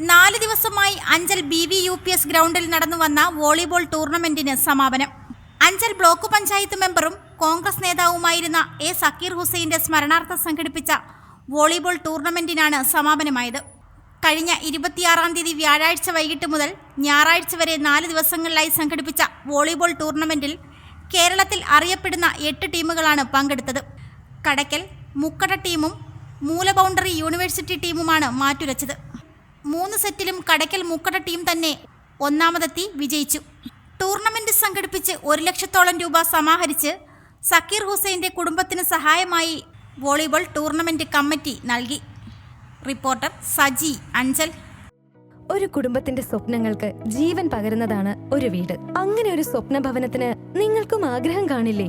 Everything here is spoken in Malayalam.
നാല് ദിവസമായി Anchal B V U P S ഗ്രൗണ്ടിൽ നടന്നു വന്ന വോളിബോൾ ടൂർണമെന്റിന് സമാപനം. അഞ്ചൽ ബ്ലോക്ക് പഞ്ചായത്ത് മെമ്പറും കോൺഗ്രസ് നേതാവുമായിരുന്ന എ സക്കീർ ഹുസൈന്റെ സ്മരണാർത്ഥം സംഘടിപ്പിച്ച വോളിബോൾ ടൂർണമെന്റിനാണ് സമാപനമായത്. കഴിഞ്ഞ ഇരുപത്തിയാറാം തീയതി വ്യാഴാഴ്ച വൈകിട്ട് മുതൽ ഞായറാഴ്ച വരെ നാല് ദിവസങ്ങളിലായി സംഘടിപ്പിച്ച വോളിബോൾ ടൂർണമെന്റിൽ കേരളത്തിൽ അറിയപ്പെടുന്ന എട്ട് ടീമുകളാണ് പങ്കെടുത്തത്. കടക്കൽ മുക്കട ടീമും മൂലബൗണ്ടറി യൂണിവേഴ്സിറ്റി ടീമുമാണ് മാറ്റുരച്ചത്. മൂന്ന് സെറ്റിലും കടയ്ക്കൽ മുക്കട ടീം തന്നെ ഒന്നാമതെത്തി വിജയിച്ചു. ടൂർണമെന്റ് സംഘടിപ്പിച്ച് ഒരു ലക്ഷത്തോളം രൂപ സമാഹരിച്ച് സക്കീർ ഹുസൈന്റെ കുടുംബത്തിന് സഹായമായി വോളിബോൾ ടൂർണമെന്റ് കമ്മിറ്റി നൽകി. റിപ്പോർട്ടർ സജി അഞ്ചൽ. ഒരു കുടുംബത്തിന്റെ സ്വപ്നങ്ങൾക്ക് ജീവൻ പകരുന്നതാണ് ഒരു വീട്. അങ്ങനെ ഒരു സ്വപ്ന ഭവനത്തിന് നിങ്ങൾക്കും ആഗ്രഹം കാണില്ലേ?